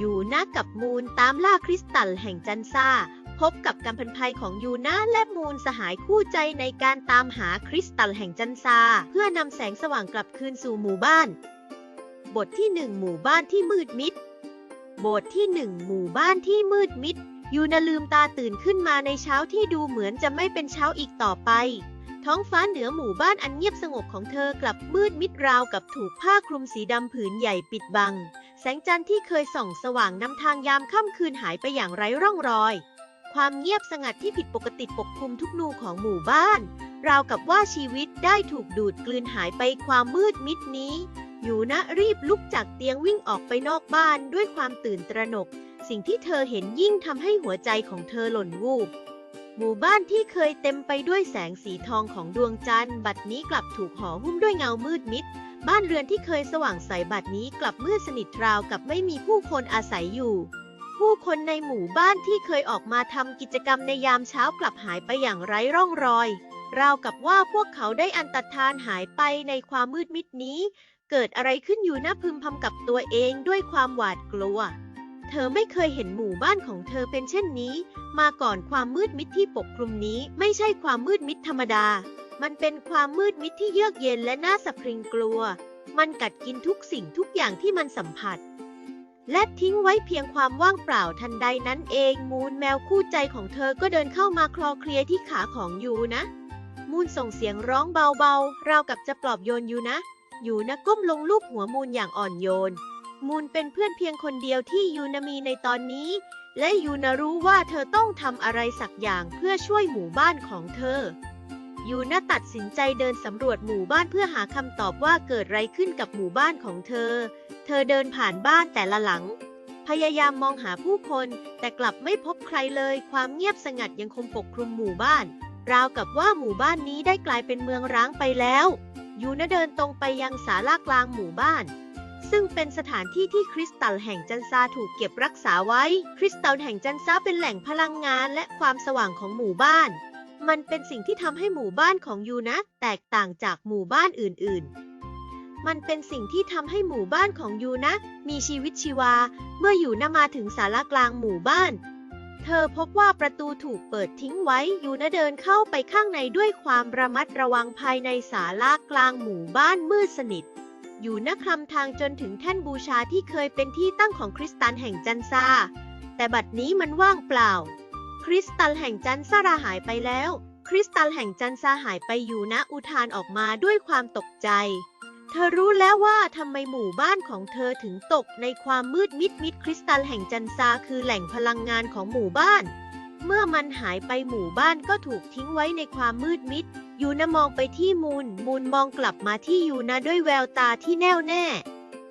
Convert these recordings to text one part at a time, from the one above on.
ยูนะกับมูนตามล่าคริสตัลแห่งจันซ่า พบกับกำพันภัยของยูนะและมูนสหายคู่ใจในการตามหาคริสตัลแห่งจันซา เพื่อนำแสงสว่างกลับคืนสู่หมู่บ้าน บทที่หนึ่งหมู่บ้านที่มืดมิด บทที่หนึ่งหมู่บ้านที่มืดมิด ยูนาลืมตาตื่นขึ้นมาในเช้าที่ดูเหมือนจะไม่เป็นเช้าอีกต่อไป ท้องฟ้าเหนือหมู่บ้านอันเงียบสงบของเธอกลับมืดมิดราวกับถูกผ้าคลุมสีดำผืนใหญ่ปิดบัง แสงจันทร์ที่เคยส่องสว่างนำทางยามค่ำคืนหายไปอย่างไร้ร่องรอย ความเงียบสงัดที่ผิดปกติปกคลุมทุกนูของหมู่บ้าน ราวกับว่าชีวิตได้ถูกดูดกลืนหายไปความมืดมิดนี้อยู่นะรีบลุกจากเตียงวิ่งออกไปนอกบ้านด้วยความตื่นตระหนก สิ่งที่เธอเห็นยิ่งทำให้หัวใจของเธอหล่นวูบหมู่บ้านที่เคยเต็มไปด้วยแสงสีทองของดวงจันทร์ บัดนี้กลับถูกห่อหุ้มด้วยเงามืดมิด บ้านเรือนที่เคยสว่างใสบัดนี้กลับมืดสนิทราวกับไม่มีผู้คนอาศัยอยู่ ผู้คนในหมู่บ้านที่เคยออกมาทำกิจกรรมในยามเช้ากลับหายไปอย่างไร้ร่องรอย ราวกับว่าพวกเขาได้อันตรธานหายไปในความมืดมิดนี้ เกิดอะไรขึ้นอยู่นะพึมพำกับตัวเองด้วยความหวาดกลัว เธอไม่เคยเห็นหมู่บ้านของเธอเป็นเช่นนี้ มาก่อนความมืดมิดที่ปกคลุมนี้ไม่ใช่ความมืดมิดธรรมดา มันเป็นความมืดมิดที่เยือกเย็นและน่าสะพรึงกลัว มันกัดกินทุกสิ่งทุกอย่างที่มันสัมผัส และทิ้งไว้เพียงความว่างเปล่าทันใดนั้นเอง มูนแมวคู่ใจของเธอก็เดินเข้ามาคลอเคลียที่ขาของยูนะ มูนส่งเสียงร้องเบาๆ ราวกับจะปลอบโยนยูนะยูนะก้มลงลูบหัวมูนอย่างอ่อนโยน มูนเป็นเพื่อนเพียงคนเดียวที่ยูนมีในตอนนี้ และยูนรู้ว่าเธอต้องทำอะไรสักอย่างเพื่อช่วยหมู่บ้านของเธอ ยูน่าตัดสินใจเดินสำรวจหมู่บ้านเพื่อหาคำตอบว่าเกิดอะไรขึ้นกับหมู่บ้านของเธอ เธอเดินผ่านบ้านแต่ละหลัง พยายามมองหาผู้คน แต่กลับไม่พบใครเลย ความเงียบสงัดยังคงปกคลุมหมู่บ้าน ราวกับว่าหมู่บ้านนี้ได้กลายเป็นเมืองร้างไปแล้ว ยูน่าเดินตรงไปยังศาลากลางหมู่บ้านซึ่งเป็นสถานที่ที่คริสตัลแห่งจันซาถูกเก็บรักษาไว้ คริสตัลแห่งจันซาเป็นแหล่งพลังงานและความสว่างของหมู่บ้าน มันเป็นสิ่งที่ทำให้หมู่บ้านของยูนะแตกต่างจากหมู่บ้านอื่นๆ มันเป็นสิ่งที่ทำให้หมู่บ้านของยูนะมีชีวิตชีวา เมื่ออยู่นะมาถึงศาลากลางหมู่บ้าน เธอพบว่าประตูถูกเปิดทิ้งไว้ยูนะเดินเข้าไปข้างในด้วยความระมัดระวังภายในศาลากลางหมู่บ้านมืดสนิทอยู่นะคลำทางจนถึงแท่นบูชาที่เคยเป็นที่ตั้งของคริสตัลแห่งจันซาแต่บัดนี้มันว่างเปล่า คริสตัลแห่งจันซาราหายไปแล้ว คริสตัลแห่งจันซาหายไปอยู่นะอุทานออกมาด้วยความตกใจ เธอรู้แล้วว่าทำไมหมู่บ้านของเธอถึงตกในความมืดมิดมิดคริสตัลแห่งจันซาคือแหล่งพลังงานของหมู่บ้าน เมื่อมันหายไปหมู่บ้านก็ถูกทิ้งไว้ในความมืดมิด ยูนะมองไปที่มูนมูนมองกลับมาที่ยูนะด้วยแววตาที่แน่วแน่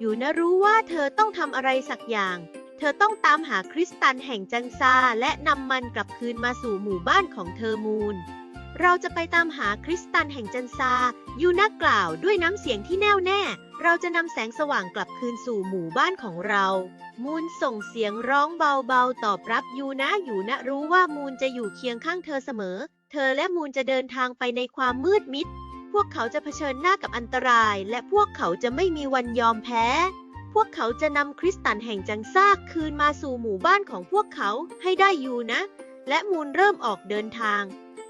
ยูนะรู้ว่าเธอต้องทำอะไรสักอย่าง ธอต้องตามหาคริสตัลแห่งจันซาและนำมันกลับคืนมาสู่หมู่บ้านของเธอมูนเราจะไปตามหาคริสตัลแห่งจันซายูนะกกล่าวด้วยน้ำเสียงที่แน่วแน่ เราจะนำแสงสว่างกลับคืนสู่หมู่บ้านของเรา มูนส่งเสียงร้องเบาๆ ตอบรับยูนะอยู่นะรู้ว่ามูนจะอยู่เคียงข้างเธอเสมอ เธอและมูนจะเดินทางไปในความมืดมิด พวกเขาจะเผชิญหน้ากับอันตราย และพวกเขาจะไม่มีวันยอมแพ้ พวกเขาจะนำคริสตัลแห่งจังซากคืนมาสู่หมู่บ้านของพวกเขาให้ได้อยู่นะ และมูนเริ่มออกเดินทาง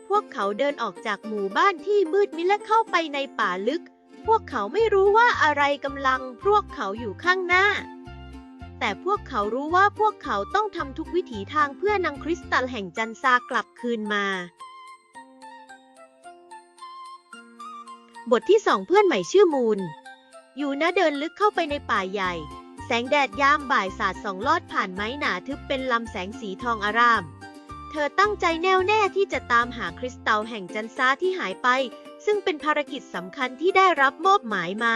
พวกเขาเดินออกจากหมู่บ้านที่มืดมิดและเข้าไปในป่าลึก พวกเขาไม่รู้ว่าอะไรกำลังพวกเขาอยู่ข้างหน้า แต่พวกเขารู้ว่าพวกเขาต้องทำทุกวิถีทางเพื่อนำคริสตัลแห่งจันซากลับคืนมาบทที่สองเพื่อนใหม่ชื่อมูนอ ยู่นะเดินลึกเข้าไปในป่าใหญ่ แสงแดดยามบ่ายสาดส่องลอดผ่านไม้หนาทึบเป็นลำแสงสีทองอาราม เธอตั้งใจแน่วแน่ที่จะตามหาคริสตัลแห่งจันซาที่หายไป ซึ่งเป็นภารกิจสำคัญที่ได้รับมอบหมายมา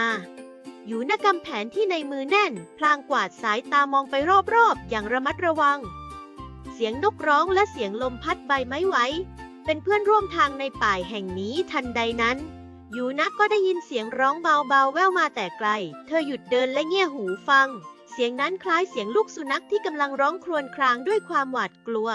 อยู่น้ากำแผนที่ในมือแน่น พลางกวาดสายตามองไปรอบๆ อย่างระมัดระวัง เสียงนกร้องและเสียงลมพัดใบไม้ไหวเป็นเพื่อนร่วมทางในป่าแห่งนี้ทันใดนั้น ยูนักก็ได้ยินเสียงร้องเบาๆ แว่วมาแต่ไกล เธอหยุดเดินและเงี่ยหูฟัง เสียงนั้นคล้ายเสียงลูกสุนัขที่กำลังร้องครวญครางด้วยความหวาดกลัว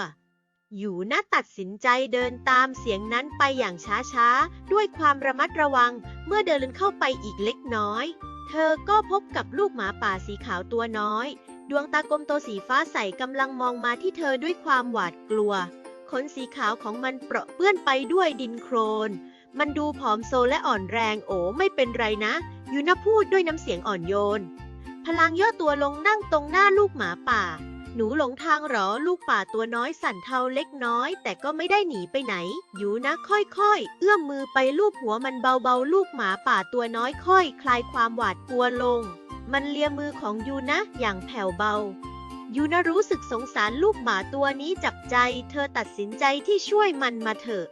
อยู่นะตัดสินใจเดินตามเสียงนั้นไปอย่างช้าๆ ด้วยความระมัดระวัง เมื่อเดินเข้าไปอีกเล็กน้อย เธอก็พบกับลูกหมาป่าสีขาวตัวน้อย ดวงตากลมโตสีฟ้าใสกำลังมองมาที่เธอด้วยความหวาดกลัว ขนสีขาวของมันเปราะเปื้อนไปด้วยดินโครน มันดูผอมโซและอ่อนแรงโอไม่เป็นไรนะ ยูนะพูดด้วยน้ำเสียงอ่อนโยน พลางย่อตัวลงนั่งตรงหน้าลูกหมาป่า หนูหลงทางหรอลูกป่าตัวน้อยสั่นเทาเล็กน้อย แต่ก็ไม่ได้หนีไปไหน ยูนะค่อยๆ เอื้อมมือไปลูบหัวมันเบาๆ ลูกหมาป่าตัวน้อยค่อย คลายความหวาดกลัวลง มันเลียมือของยูนะอย่างแผ่วเบายูนะรู้สึกสงสารลูกหมาตัวนี้จับใจ เธอตัดสินใจที่ช่วยมันมาเถอะ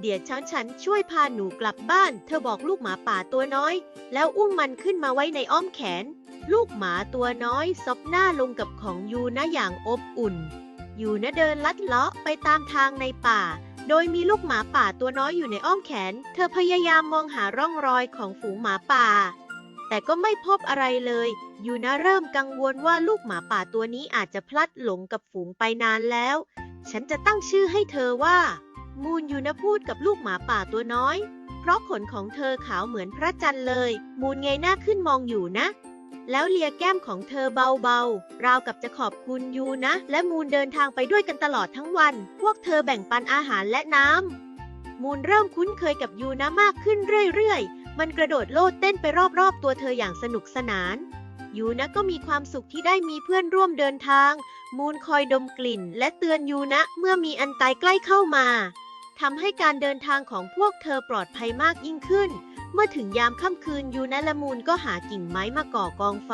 เดี๋ยวฉันฉันช่วยพาหนูกลับบ้าน เธอบอกลูกหมาป่าตัวน้อย แล้วอุ้มมันขึ้นมาไว้ในอ้อมแขน ลูกหมาตัวน้อยซบหน้าลงกับของยูนะอย่างอบอุ่น ยูนะเดินลัดเลาะไปตามทางในป่า โดยมีลูกหมาป่าตัวน้อยอยู่ในอ้อมแขน เธอพยายามมองหาร่องรอยของฝูงหมาป่า แต่ก็ไม่พบอะไรเลย ยูนะเริ่มกังวลว่าลูกหมาป่าตัวนี้อาจจะพลัดหลงกับฝูงไปนานแล้ว ฉันจะตั้งชื่อให้เธอว่า มูนยูนะพูดกับลูกหมาป่าตัวน้อย เพราะขนของเธอขาวเหมือนพระจันทร์เลย มูนเงยหน้าขึ้นมองอยู่นะ แล้วเลียแก้มของเธอเบาๆ ราวกับจะขอบคุณยูนะ และมูนเดินทางไปด้วยกันตลอดทั้งวัน พวกเธอแบ่งปันอาหารและน้ำ มูนเริ่มคุ้นเคยกับยูนะมากขึ้นเรื่อยๆ มันกระโดดโลดเต้นไปรอบๆ ตัวเธออย่างสนุกสนานยูนะก็มีความสุขที่ได้มีเพื่อนร่วมเดินทาง มูนคอยดมกลิ่น และเตือนยูนะเมื่อมีอันตายใกล้เข้ามา ทำให้การเดินทางของพวกเธอปลอดภัยมากยิ่งขึ้น เมื่อถึงยามค่ำคืนยูนะและมูนก็หากิ่งไม้มาก่อกองไฟ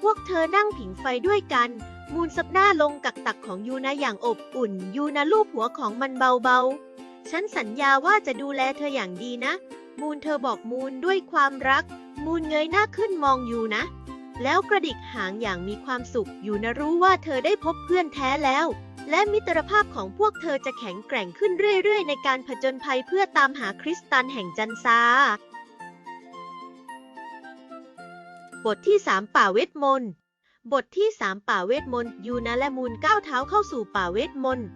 พวกเธอนั่งผิงไฟด้วยกัน มูนซับหน้าลงกักตักของยูนะอย่างอบอุ่น ยูนะลูบหัวของมันเบาๆ ฉันสัญญาว่าจะดูแลเธออย่างดีนะ มูนเธอบอกมูนด้วยความรัก มูนเงยหน้าขึ้นมองยูนะ แล้วกระดิกหางอย่างมีความสุขยูนะรู้ว่าเธอได้พบเพื่อนแท้แล้ว และมิตรภาพของพวกเธอจะแข็งแกร่งขึ้นเรื่อยๆ ในการผจญภัยเพื่อตามหาคริสตันแห่งจันซา บทที่ 3 ป่าเวทมนต์ บทที่ 3 ป่าเวทมนต์ ยูนะและมูนก้าวเท้าเข้าสู่ป่าเวทมนต์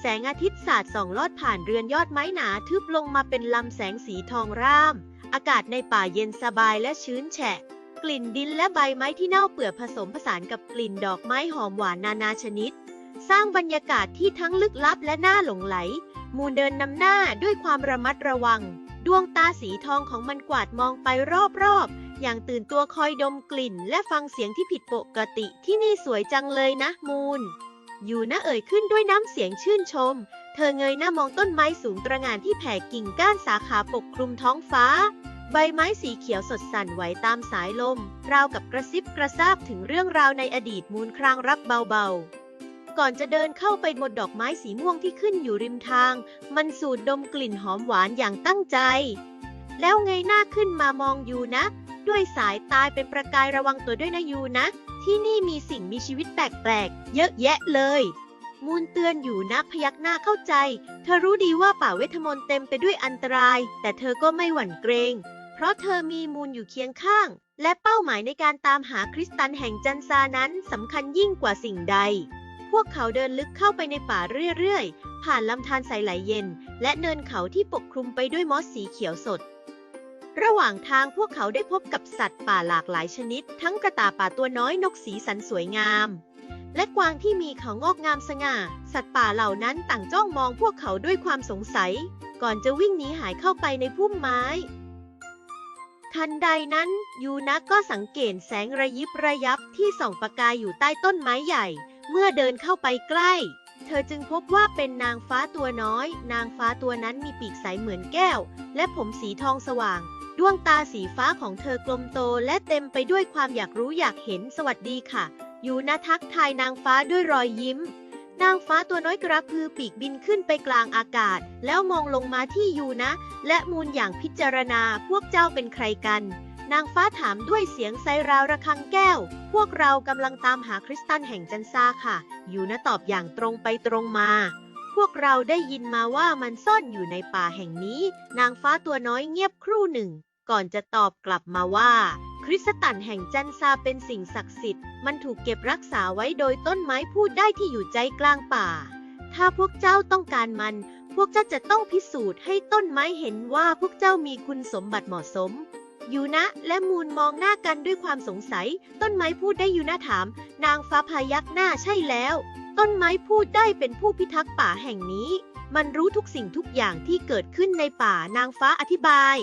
แสงอาทิตย์สาดส่องลอดผ่านเรือนยอดไม้หนาทึบลงมาเป็นลำแสงสีทองร่าม อากาศในป่าเย็นสบายและชื้นแฉะ กลิ่นดินและใบไม้ที่เน่าเปื่อยผสมผสานกับกลิ่นดอกไม้หอมหวานนานาชนิด สร้างบรรยากาศที่ทั้งลึกลับและน่าหลงไหล มูนเดินนำหน้าด้วยความระมัดระวัง ดวงตาสีทองของมันกวาดมองไปรอบๆ อย่างตื่นตัวคอยดมกลิ่น และฟังเสียงที่ผิดปกติที่นี่สวยจังเลยนะมูน อยู่นะเอ่ยขึ้นด้วยน้ำเสียงชื่นชม เธอเงยหน้ามองต้นไม้สูงตระหง่านที่แผ่กิ่งก้านสาขาปกคลุมท้องฟ้าใบไม้สีเขียวสดสั่นไหวตามสายลม ราวกับกระซิบกระซาบถึงเรื่องราวในอดีตมูลครางรักเบาๆ ก่อนจะเดินเข้าไปบนดอกไม้สีม่วงที่ขึ้นอยู่ริมทาง มันสูดดมกลิ่นหอมหวานอย่างตั้งใจ แล้วเงยหน้าขึ้นมามองยูนะ ด้วยสายตาเป็นประกายระวังตัวด้วยนะยูนะ ที่นี่มีสิ่งมีชีวิตแปลกๆ เยอะแยะเลย มูนเตือนอยู่นะพยักหน้าเข้าใจ เธอรู้ดีว่าป่าเวทมนต์เต็มไปด้วยอันตราย แต่เธอก็ไม่หวั่นเกรง เพราะเธอมีมูลอยู่เคียงข้าง และเป้าหมายในการตามหาคริสตันแห่งจันซานั้นสำคัญยิ่งกว่าสิ่งใด พวกเขาเดินลึกเข้าไปในป่าเรื่อยๆ ผ่านลำธารใสไหลเย็น และเนินเขาที่ปกคลุมไปด้วยมอสสีเขียวสด ระหว่างทางพวกเขาได้พบกับสัตว์ป่าหลากหลายชนิด ทั้งกระต่ายป่าตัวน้อยนกสีสันสวยงาม และกวางที่มีเขางอกงามสง่า สัตว์ป่าเหล่านั้นต่างจ้องมองพวกเขาด้วยความสงสัย ก่อนจะวิ่งหนีหายเข้าไปในพุ่มไม้ทันใดนั้นยูนะก็สังเกตแสงระยิบระยับที่ส่องประกายอยู่ใต้ต้นไม้ใหญ่ เมื่อเดินเข้าไปใกล้ เธอจึงพบว่าเป็นนางฟ้าตัวน้อย นางฟ้าตัวนั้นมีปีกใสเหมือนแก้ว และผมสีทองสว่าง ดวงตาสีฟ้าของเธอกลมโตและเต็มไปด้วยความอยากรู้อยากเห็นสวัสดีค่ะ ยูนะทักทายนางฟ้าด้วยรอยยิ้ม นางฟ้าตัวน้อยกระพือปีกบินขึ้นไปกลางอากาศ แล้วมองลงมาที่ยูนะ และมูลอย่างพิจารณาพวกเจ้าเป็นใครกัน นางฟ้าถามด้วยเสียงไซราวระฆังแก้ว พวกเรากำลังตามหาคริสตันแห่งจันซาค่ะ ยูนะตอบอย่างตรงไปตรงมา พวกเราได้ยินมาว่ามันซ่อนอยู่ในป่าแห่งนี้ นางฟ้าตัวน้อยเงียบครู่หนึ่ง ก่อนจะตอบกลับมาว่า คริสตันแห่งจันซาเป็นสิ่งศักดิ์สิทธิ์ มันถูกเก็บรักษาไว้โดยต้นไม้พูดได้ที่อยู่ใจกลางป่า ถ้าพวกเจ้าต้องการมัน พวกเจ้าจะต้องพิสูจน์ให้ต้นไม้เห็นว่าพวกเจ้ามีคุณสมบัติเหมาะสม ยูนะและมูนมองหน้ากันด้วยความสงสัย ต้นไม้พูดได้ยูนะถาม นางฟ้าพายักหน้าใช่แล้ว ต้นไม้พูดได้เป็นผู้พิทักษ์ป่าแห่งนี้ มันรู้ทุกสิ่งทุกอย่างที่เกิดขึ้นในป่านางฟ้าอธิบาย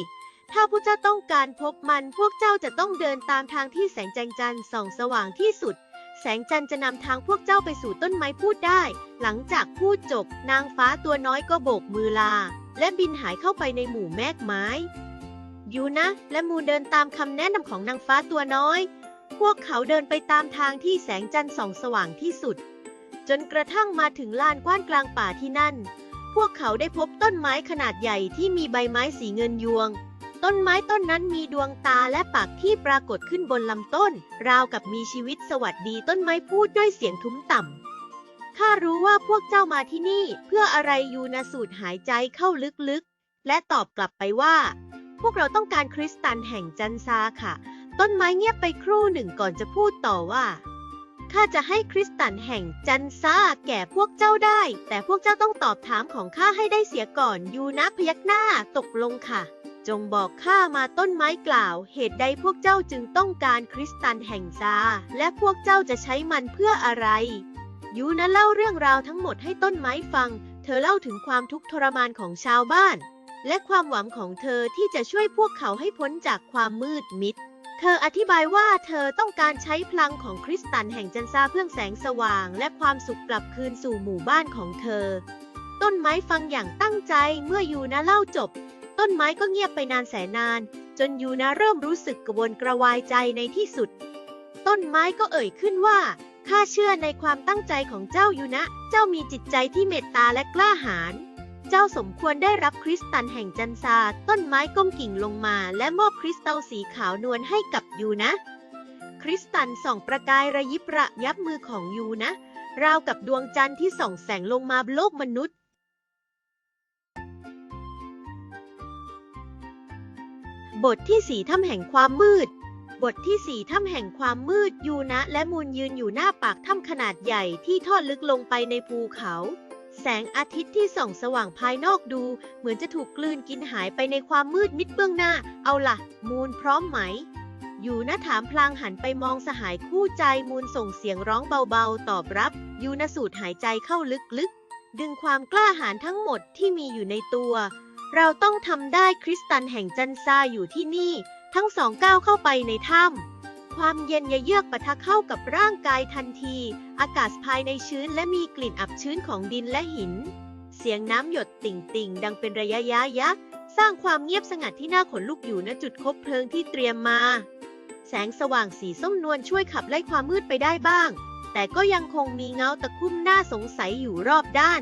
ถ้าพวกเจ้าต้องการพบมันพวกเจ้าจะต้องเดินตามทางที่แสงแจงจันส่องสว่างที่สุด แสงจันจะนำทางพวกเจ้าไปสู่ต้นไม้พูดได้ หลังจากพูดจบ นางฟ้าตัวน้อยก็โบกมือลา และบินหายเข้าไปในหมู่แมกไม้ ยูนะและมูเดินตามคำแนะนำของนางฟ้าตัวน้อย พวกเขาเดินไปตามทางที่แสงจันทร์ส่องสว่างที่สุด จนกระทั่งมาถึงลานกว้านกลางป่าที่นั่น พวกเขาได้พบต้นไม้ขนาดใหญ่ที่มีใบไม้สีเงินยวง ต้นไม้ต้นนั้นมีดวงตาและปากที่ปรากฏขึ้นบนลำต้น ราวกับมีชีวิตสวัสดีต้นไม้พูดด้วยเสียงทุ้มต่ำข้ารู้ว่าพวกเจ้ามาที่นี่ เพื่ออะไรยูนาสูดหายใจเข้าลึกๆและตอบกลับไปว่า พวกเราต้องการคริสตัลแห่งจันซาค่ะ ต้นไม้เงียบไปครู่หนึ่งก่อนจะพูดต่อว่า ข้าจะให้คริสตัลแห่งจันซาแก่พวกเจ้าได้ แต่พวกเจ้าต้องตอบถามของข้าให้ได้เสียก่อนยูนะพยักหน้าตกลงค่ะ จงบอกข้ามาต้นไม้กล่าว เหตุใดพวกเจ้าจึงต้องการคริสตัลแห่งซา และพวกเจ้าจะใช้มันเพื่ออะไรยูนะเล่าเรื่องราวทั้งหมดให้ต้นไม้ฟัง เธอเล่าถึงความทุกข์ทรมานของชาวบ้าน และความหวังของเธอที่จะช่วยพวกเขาให้พ้นจากความมืดมิด เธออธิบายว่าเธอต้องการใช้พลังของคริสตัลแห่งจันทราเพื่อแสงสว่าง และความสุขกลับคืนสู่หมู่บ้านของเธอ ต้นไม้ฟังอย่างตั้งใจเมื่อยูนะเล่าจบ ต้นไม้ก็เงียบไปนานแสนนาน จนยูนะเริ่มรู้สึกกระวนกระวายใจในที่สุด ต้นไม้ก็เอ่ยขึ้นว่าข้าเชื่อในความตั้งใจของเจ้ายูนะ เจ้ามีจิตใจที่เมตตาและกล้าหาญ เจ้าสมควรได้รับคริสตัลแห่งจันทราต้นไม้ก้มกิ่งลงมา และมอบคริสตัลสีขาวนวลให้กับยูนะ คริสตัลส่องประกายระยิบระยับมือของยูนะ ราวกับดวงจันทร์ที่ส่องแสงลงมาบนโลกมนุษย์ บทที่สี่ถ้ำแห่งความมืดบทที่สี่ถ้ำแห่งความมืดยูนะ และมูลยืนอยู่หน้าปากถ้ำขนาดใหญ่ที่ทอดลึกลงไปในภูเขา แสงอาทิตย์ที่ส่องสว่างภายนอกดู เหมือนจะถูกกลืนกินหายไปในความมืดมิดเบื้องหน้า เอาล่ะ มูลพร้อมไหมยูนะถามพลางหันไปมองสหายคู่ใจมูลส่งเสียงร้องเบาๆ ตอบรับ ยูนะสูดหายใจเข้าลึกๆ ดึงความกล้าหาญทั้งหมดที่มีอยู่ในตัว เราต้องทำได้คริสตัลแห่งจันซาอยู่ที่นี่ ทั้งสองก้าวเข้าไปในถ้ำ ความเย็นยเยือกปะทะเข้ากับร่างกายทันที อากาศภายในชื้นและมีกลิ่นอับชื้นของดินและหิน เสียงน้ำหยดติ่งๆดังเป็นระยะยะยะสร้างความเงียบสงัดที่น่าขนลุกอยู่ณจุดคบเพลิงที่เตรียมมา แสงสว่างสีส้มนวลช่วยขับไล่ความมืดไปได้บ้าง แต่ก็ยังคงมีเงาตะคุ่มน่าสงสัยอยู่รอบด้าน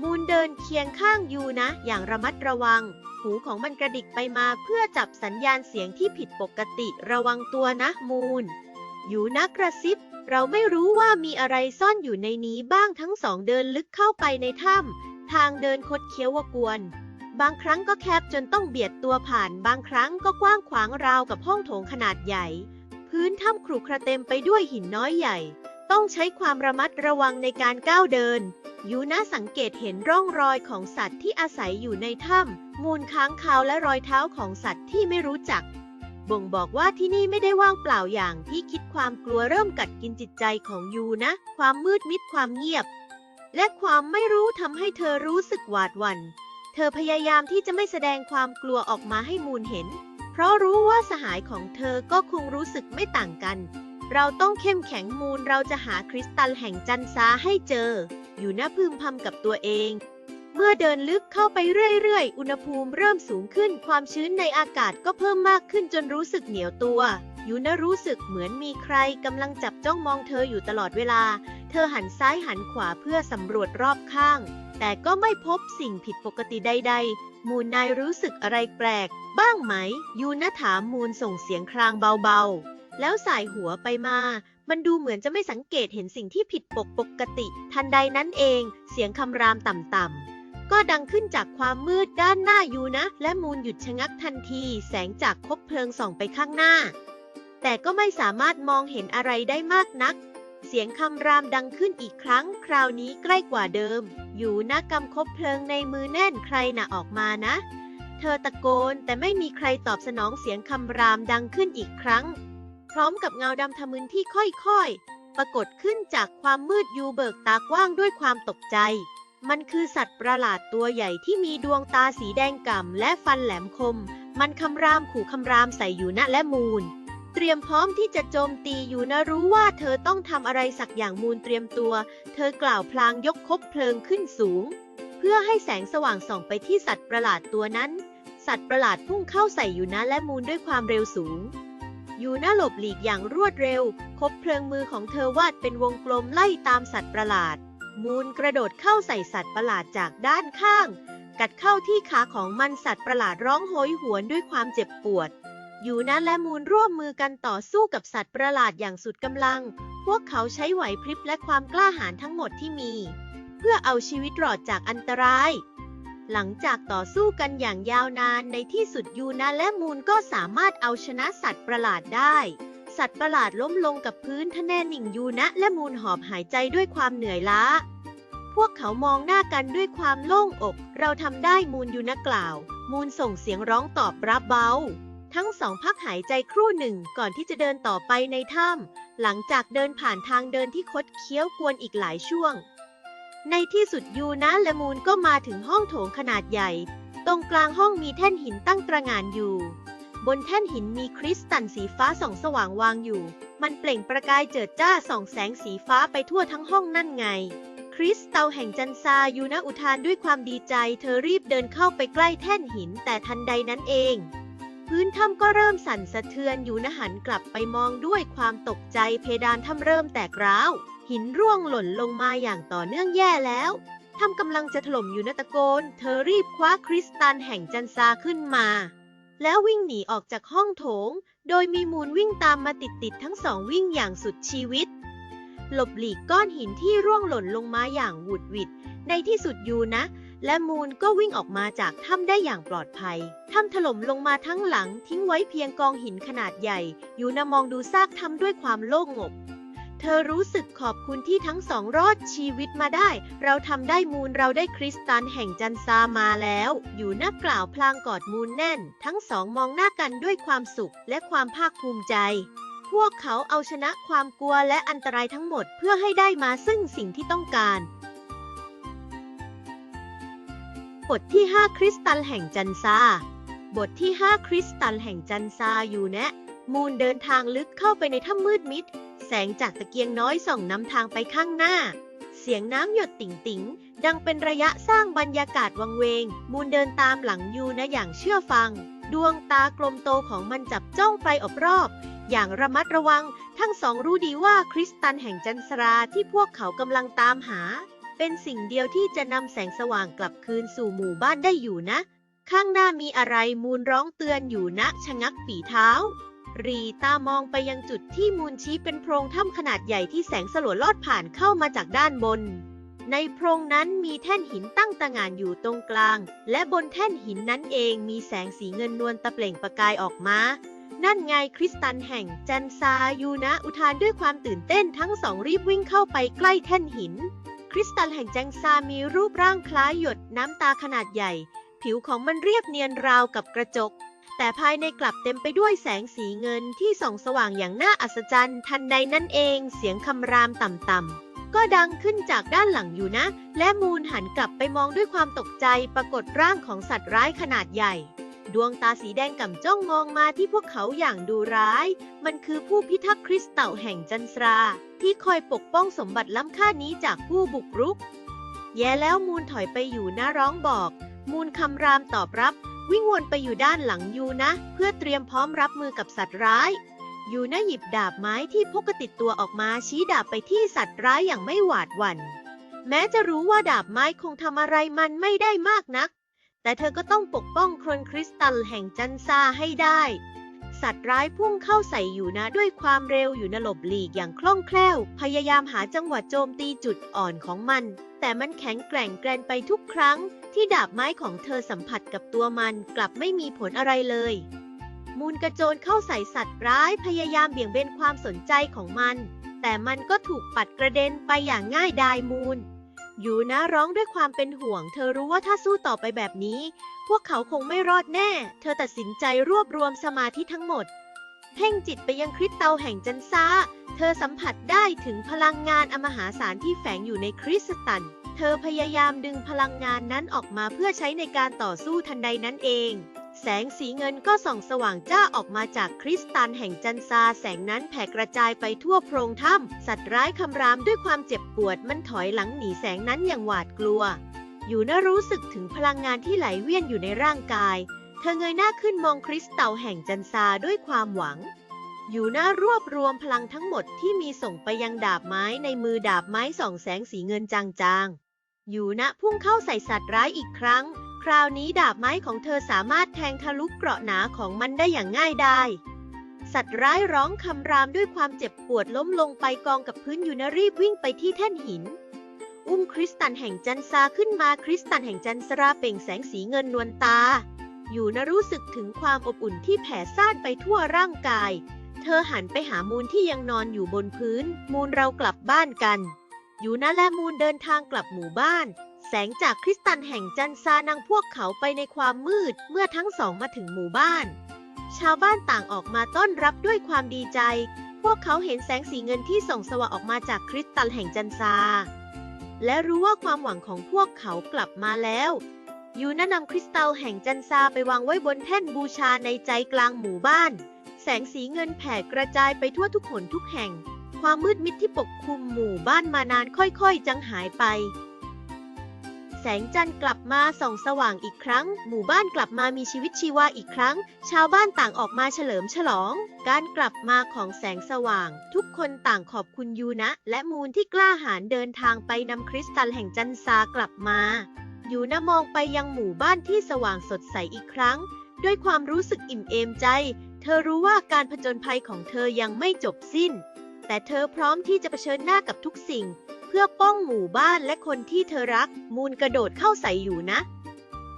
มูนเดินเคียงข้างยูนะ อย่างระมัดระวัง หูของมันกระดิกไปมาเพื่อจับสัญญาณเสียงที่ผิดปกติระวังตัวนะมูนอยู่นะกระซิบ เราไม่รู้ว่ามีอะไรซ่อนอยู่ในนี้บ้างทั้งสองเดินลึกเข้าไปในถ้ำทางเดินคดเคี้ยววกวน บางครั้งก็แคบจนต้องเบียดตัวผ่าน บางครั้งก็กว้างขวางราวกับห้องโถงขนาดใหญ่ พื้นถ้ำขรุขระเต็มไปด้วยหินน้อยใหญ่ ต้องใช้ความระมัดระวังในการก้าวเดิน ยูน่าสังเกตเห็นร่องรอยของสัตว์ที่อาศัยอยู่ในถ้ำมูลค้างคาวและรอยเท้าของสัตว์ที่ไม่รู้จัก บ่งบอกว่าที่นี่ไม่ได้ว่างเปล่าอย่างที่คิดความกลัวเริ่มกัดกินจิตใจของยูนะ ความมืดมิดความเงียบ และความไม่รู้ทำให้เธอรู้สึกหวาดหวัน่น เธอพยายามที่จะไม่แสดงความกลัวออกมาให้มูลเห็น เพราะรู้ว่าสหายของเธอก็คงรู้สึกไม่ต่างกัน เราต้องเข้มแข็งมูลเราจะหาคริสตัลแห่งจันทราให้เจอ อยู่หน้าพึมพำกับตัวเอง เมื่อเดินลึกเข้าไปเรื่อยๆ อุณหภูมิเริ่มสูงขึ้นความชื้นในอากาศก็เพิ่มมากขึ้นจนรู้สึกเหนียวตัว ยูนะรู้สึกเหมือนมีใครกำลังจับจ้องมองเธออยู่ตลอดเวลา เธอหันซ้ายหันขวาเพื่อสำรวจรอบข้าง แต่ก็ไม่พบสิ่งผิดปกติใด ๆ มูลนายรู้สึกอะไรแปลก บ้างไหม ยูนะถามมูลส่งเสียงครางเบาๆ แล้วสายหัวไปมา มันดูเหมือนจะไม่สังเกตเห็นสิ่งที่ผิดปกปกติ ทันใดนั้นเอง เสียงคำรามต่ำๆ ก็ดังขึ้นจากความมืดด้านหน้ายูนะ และมูลหยุดชะงักทันที แสงจากคบเพลิงส่องไปข้างหน้า แต่ก็ไม่สามารถมองเห็นอะไรได้มากนัก เสียงคำรามดังขึ้นอีกครั้ง คราวนี้ใกล้กว่าเดิม อยู่นะกำคบเพลิงในมือแน่นใครน่ะออกมานะ เธอตะโกนแต่ไม่มีใครตอบสนองเสียงคำรามดังขึ้นอีกครั้ง ร้อมกับเงาดำทะมึนที่ค่อยๆ ปรากฏขึ้นจากความมืดยูเบิกตากว้างด้วยความตกใจ มันคือสัตว์ประหลาดตัวใหญ่ที่มีดวงตาสีแดงก่ำและฟันแหลมคม มันคำรามขู่คำรามใส่อยู่นะและมูลเตรียมพร้อมที่จะโจมตีอยู่นะรู้ว่าเธอต้องทำอะไรสักอย่างมูลเตรียมตัว เธอกล่าวพลางยกคบเพลิงขึ้นสูง เพื่อให้แสงสว่างส่องไปที่สัตว์ประหลาดตัวนั้น สัตว์ประหลาดพุ่งเข้าใส่ยูนะและมูลด้วยความเร็วสูง ยูนะหลบหลีกอย่างรวดเร็ว คบเพลิงมือของเธอวาดเป็นวงกลมไล่ตามสัตว์ประหลาด มูลกระโดดเข้าใส่สัตว์ประหลาดจากด้านข้าง กัดเข้าที่ขาของมันสัตว์ประหลาดร้องโหยหวนด้วยความเจ็บปวด ยูนะและมูลร่วมมือกันต่อสู้กับสัตว์ประหลาดอย่างสุดกำลัง พวกเขาใช้ไหวพริบและความกล้าหาญทั้งหมดที่มี เพื่อเอาชีวิตรอดจากอันตราย หลังจากต่อสู้กันอย่างยาวนานในที่สุดยูนะและมูลก็สามารถเอาชนะสัตว์ประหลาดได้ สัตว์ประหลาดล้มลงกับพื้นทะแน่นิ่งยูนะและมูลหอบหายใจด้วยความเหนื่อยล้า พวกเขามองหน้ากันด้วยความโล่งอก เราทำได้มูลยูนะกล่าว มูลส่งเสียงร้องตอบรับเบาทั้งสองพักหายใจครู่หนึ่งก่อนที่จะเดินต่อไปในถ้ำหลังจากเดินผ่านทางเดินที่คดเคี้ยวกวนอีกหลายช่วง ในที่สุดยูนะและมูลก็มาถึงห้องโถงขนาดใหญ่ ตรงกลางห้องมีแท่นหินตั้งตระหง่านอยู่ บนแท่นหินมีคริสตัลสีฟ้าส่องสว่างวางอยู่ มันเปล่งประกายเจิดจ้าส่องแสงสีฟ้าไปทั่วทั้งห้องนั่นไง คริสตัลแห่งจันทรายูนะอุทานด้วยความดีใจ เธอรีบเดินเข้าไปใกล้แท่นหินแต่ทันใดนั้นเอง พื้นถ้ำก็เริ่มสั่นสะเทือนอยู่นะหันกลับไปมองด้วยความตกใจเพดานถ้ำเริ่มแตกร้าว หินร่วงหล่นลงมาอย่างต่อเนื่องแย่แล้วถ้ำกำลังจะถล่มอยู่นะตะโกน เธอรีบคว้าคริสตัลแห่งจันทราขึ้นมา แล้ววิ่งหนีออกจากห้องโถง โดยมีมูลวิ่งตามมาติดๆทั้งสองวิ่งอย่างสุดชีวิต หลบหลีกก้อนหินที่ร่วงหล่นลงมาอย่างหวุดหวิดในที่สุดยูนะ และมูลก็วิ่งออกมาจากถ้ำได้อย่างปลอดภัย ถ้ำถล่มลงมาทั้งหลังทิ้งไว้เพียงกองหินขนาดใหญ่ ยูนะมองดูซากถ้ำด้วยความโล่งอกเธอรู้สึกขอบคุณที่ทั้งสองรอดชีวิตมาได้ เราทำได้มูลเราได้คริสตัลแห่งจันซามาแล้ว อยู่หน้ากล่าวพลางกอดมูลแน่น ทั้งสองมองหน้ากันด้วยความสุขและความภาคภูมิใจ พวกเขาเอาชนะความกลัวและอันตรายทั้งหมดเพื่อให้ได้มาซึ่งสิ่งที่ต้องการ บทที่ 5 คริสตัลแห่งจันซา บทที่ 5 คริสตัลแห่งจันซาอยู่นะ มูลเดินทางลึกเข้าไปในถ้ำมืดมิด แสงจากตะเกียงน้อยส่องนำทางไปข้างหน้า เสียงน้ำหยดติ่งติ่งดังเป็นระยะสร้างบรรยากาศวังเวง มูลเดินตามหลังยูนะอย่างเชื่อฟัง ดวงตากลมโตของมันจับจ้องไปอบรอบอย่างระมัดระวัง ทั้งสองรู้ดีว่าคริสตัลแห่งจันทราที่พวกเขากำลังตามหา เป็นสิ่งเดียวที่จะนำแสงสว่างกลับคืนสู่หมู่บ้านได้อยู่นะ ข้างหน้ามีอะไรมูลร้องเตือนอยู่นะชะงักฝีเท้า รีตามองไปยังจุดที่มูลชี้เป็นโพรงถ้ำขนาดใหญ่ที่แสงสลัวลอดผ่านเข้ามาจากด้านบน ในโพรงนั้นมีแท่นหินตั้งตะหง่านอยู่ตรงกลาง และบนแท่นหินนั้นเองมีแสงสีเงินนวลตะเปล่งประกายออกมานั่นไงคริสตัลแห่งจันซายูนะอุทานด้วยความตื่นเต้นทั้งสองรีบวิ่งเข้าไปใกล้แท่นหิน คริสตัลแห่งแจงซามีรูปร่างคล้ายหยดน้ำตาขนาดใหญ่ ผิวของมันเรียบเนียนราวกับกระจก แต่ภายในกลับเต็มไปด้วยแสงสีเงินที่ส่องสว่างอย่างน่าอัศจรรย์ ทันใดนั่นเองเสียงคำรามต่ำๆก็ดังขึ้นจากด้านหลังอยู่นะ และมูลหันกลับไปมองด้วยความตกใจปรากฏร่างของสัตว์ร้ายขนาดใหญ่ ดวงตาสีแดงก่ำจ้องมองมาที่พวกเขาอย่างดูร้าย มันคือผู้พิทักษ์คริสตัลแห่งจันทรา ที่คอยปกป้องสมบัติล้ำค่านี้จากผู้บุกรุก แย่แล้วมูลถอยไปอยู่หน้าร้องบอก มูลคำรามตอบรับ วิ่งวนไปอยู่ด้านหลังยูนะ เพื่อเตรียมพร้อมรับมือกับสัตว์ร้ายยูนะหยิบดาบไม้ที่พกติดตัวออกมาชี้ดาบไปที่สัตว์ร้ายอย่างไม่หวาดหวัน่นแม้จะรู้ว่าดาบไม้คงทำอะไรมันไม่ได้มากนัก แต่เธอก็ต้องปกป้องโครนคริสตัลแห่งจันซาให้ได้ สัตว์ร้ายพุ่งเข้าใส่อยู่นะด้วยความเร็วอยู่นหลบหลีกอย่างคล่องแคล่ว พยายามหาจังหวะโจมตีจุดอ่อนของมัน แต่มันแข็งแกร่งแกรนไปทุกครั้ง ที่ดาบไม้ของเธอสัมผัสกับตัวมันกลับไม่มีผลอะไรเลย มูลกระโจนเข้าใส่สัตว์ร้ายพยายามเบี่ยงเบนความสนใจของมัน แต่มันก็ถูกปัดกระเด็นไปอย่างง่ายดายมูล ยูนะร้องด้วยความเป็นห่วง เธอรู้ว่าถ้าสู้ต่อไปแบบนี้ พวกเขาคงไม่รอดแน่ เธอตัดสินใจรวบรวมสมาธิทั้งหมด เพ่งจิตไปยังคริสตัลแห่งจันซาเธอสัมผัสได้ถึงพลังงานอมหาศาลที่แฝงอยู่ในคริสตัลเธอพยายามดึงพลังงานนั้นออกมาเพื่อใช้ในการต่อสู้ทันใดนั้นเอง แสงสีเงินก็ส่องสว่างจ้าออกมาจากคริสตัลแห่งจันซาแสงนั้นแผ่กระจายไปทั่วโพรงถ้ำสัตว์ร้ายคำรามด้วยความเจ็บปวดมันถอยหลังหนีแสงนั้นอย่างหวาดกลัว อยู่น่ารู้สึกถึงพลังงานที่ไหลเวียนอยู่ในร่างกาย เธอเงยหน้าขึ้นมองคริสตัลแห่งจันซาด้วยความหวังอยู่น่ารวบรวมพลังทั้งหมดที่มีส่งไปยังดาบไม้ในมือดาบไม้ส่องแสงสีเงินจางๆ อยู่นะพุ่งเข้าใส่สัตว์ร้ายอีกครั้ง ราวนี้ดาบไม้ของเธอสามารถแทงทะลุเกราะหนาของมันได้อย่างง่ายดายสัตว์ร้ายร้องคำรามด้วยความเจ็บปวดล้มลงไปกองกับพื้นอยู่นะรีบวิ่งไปที่แท่นหิน อุ้มคริสตันแห่งจันซาขึ้นมาคริสตันแห่งจันสราเปล่งแสงสีเงินนวลตา อยู่นะรู้สึกถึงความอบอุ่นที่แผ่ซ่านไปทั่วร่างกาย เธอหันไปหามูลที่ยังนอนอยู่บนพื้น มูลเรากลับบ้านกัน อยู่นะและมูลเดินทางกลับหมู่บ้าน แสงจากคริสตัลแห่งจันซานำพวกเขาไปในความมืดเมื่อทั้งสองมาถึงหมู่บ้าน ชาวบ้านต่างออกมาต้อนรับด้วยความดีใจ พวกเขาเห็นแสงสีเงินที่ส่องสว่างออกมาจากคริสตัลแห่งจันซา และรู้ว่าความหวังของพวกเขากลับมาแล้วยูนะนำคริสตัลแห่งจันซาไปวางไว้บนแท่นบูชาในใจกลางหมู่บ้าน แสงสีเงินแผ่กระจายไปทั่วทุกหนทุกแห่ง ความมืดมิดที่ปกคลุมหมู่บ้านมานานค่อยๆจังหายไป แสงจันทร์กลับมาส่องสว่างอีกครั้ง หมู่บ้านกลับมามีชีวิตชีวาอีกครั้ง ชาวบ้านต่างออกมาเฉลิมฉลอง การกลับมาของแสงสว่าง ทุกคนต่างขอบคุณยูนะ และมูลที่กล้าหาญเดินทางไปนำคริสตัลแห่งจันทรากลับมา ยูนะมองไปยังหมู่บ้านที่สว่างสดใสอีกครั้ง ด้วยความรู้สึกอิ่มเอมใจ เธอรู้ว่าการผจญภัยของเธอยังไม่จบสิ้น แต่เธอพร้อมที่จะเผชิญหน้ากับทุกสิ่ง เพื่อป้องหมู่บ้านและคนที่เธอรัก มูลกระโดดเข้าใส่อยู่นะ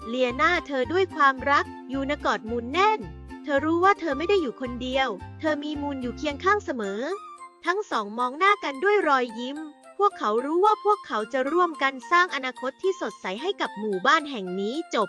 เลียหน้าเธอด้วยความรัก ยูนกอดมูลแน่น เธอรู้ว่าเธอไม่ได้อยู่คนเดียว เธอมีมูลอยู่เคียงข้างเสมอ ทั้งสองมองหน้ากันด้วยรอยยิ้ม พวกเขารู้ว่าพวกเขาจะร่วมกันสร้างอนาคตที่สดใสให้กับหมู่บ้านแห่งนี้จบ